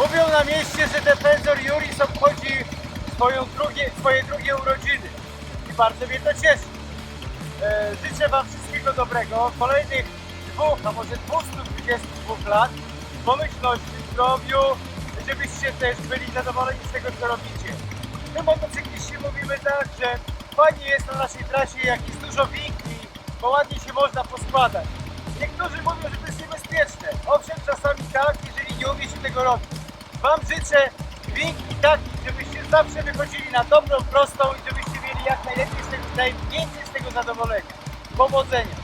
Słyszeliście, że defensor Juris obchodzi swoją drugie, swoje drugie urodziny i bardzo mnie to cieszy. E, życzę Wam wszystkiego dobrego, kolejnych dwóch, a może 222 lat, pomyślności, zdrowiu, żebyście też byli zadowoleni z tego, co robicie. My motocykliści mówimy tak, że fajnie jest na naszej trasie, jak jest dużo winkli, bo ładnie się można poskładać. Niektórzy mówią, że to jest niebezpieczne. Owszem, czasami tak, jeżeli nie umie się tego robić. Wam życzę dźwięki taki, żebyście zawsze wychodzili na dobrą, prostą i żebyście mieli jak najlepiej z tego, najwięcej z tego zadowolenia. Powodzenia!